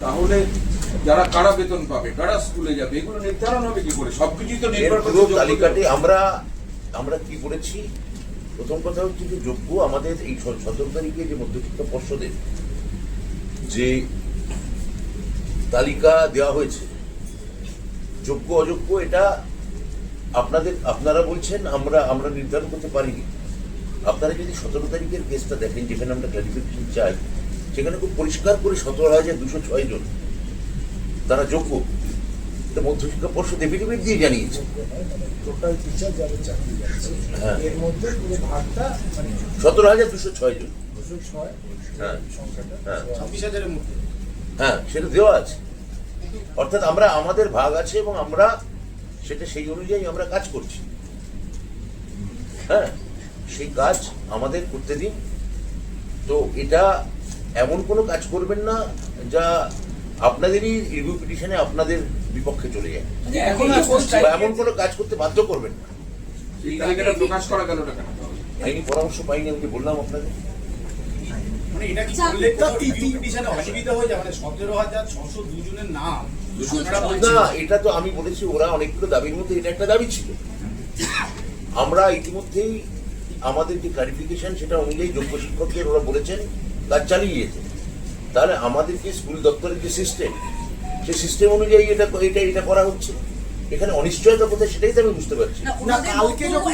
তাহলে যারা কারা বেতন পাবে কারা স্কুলে যাবে এগুলো নির্ধারণ হবে কি করে? সবকিছুই তো নির্ভর করছে তালিকাটি আমরা আমরা কি করেছি? প্রথম কথা হচ্ছে যে যোগ্য আমাদের এই সতেরো তারিখে যে মধ্যশিক্ষা পর্ষদের যে তালিকা দেওয়া হয়েছে যোগ্য অযোগ্য এটা আপনাদের আপনারা বলছেন আমরা আমরা নির্ধারণ করতে পারিনি। আপনারা যদি সতেরো তারিখের কেসটা দেখেন যেখানে আমরা ক্লারিফিকেশন চাই সেখানে খুব পরিষ্কার করে সতেরো হাজার দুশো ছয় জন তারা যোগ্য। এটা মধ্যশিক্ষা পর্ষদ এফিডেভিট দিয়ে জানিয়েছে। টোটাল টিচার যাদের চাকরি যাচ্ছে হ্যাঁ। এর মধ্যে ভাগটা মানে সতেরো হাজার দুশো ছয় জন। দুশো ছয় হ্যাঁ। হ্যাঁ। ছাব্বিশ হাজারের মধ্যে। হ্যাঁ সেটা দেওয়া আছে। অর্থাৎ আমরা আমাদের ভাগ আছে এবং আমরা সেটা সেই অনুযায়ী আমরা কাজ করছি। হ্যাঁ সেই কাজ আমাদের করতে দিন। তো এটা এমন কোনো কাজ করবেন না যা আপনাদেরই রিভিউ পিটিশনে আপনাদের বিপক্ষে চলে যায়। এখন কোন- এমন কোনো কাজ করতে বাধ্য করবেন না। প্রকাশ করা গেল না আইনি পরামর্শ পাইনি আমি বললাম আপনাদের? মানে এটা কি আচ্ছা। হয়ে যায়? মানে না এটা তো আমি বলেছি ওরা অনেকগুলো দাবির মধ্যে এটা একটা দাবি ছিল। আমরা ইতিমধ্যেই আমাদের যে ক্লারিফিকেশন সেটা অনুযায়ী যোগ্য শিক্ষকদের ওরা বলেছেন কাজ চালিয়ে যেতে তাহলে আমাদের কি স্কুল দপ্তরের যে সিস্টেম সে সিস্টেম অনুযায়ী এটা এটা এটা করা হচ্ছে? এখানে অনিশ্চয়তা কোথায় সেটাই তো আমি বুঝতে পারছি না। ওনাদের কালকে যখন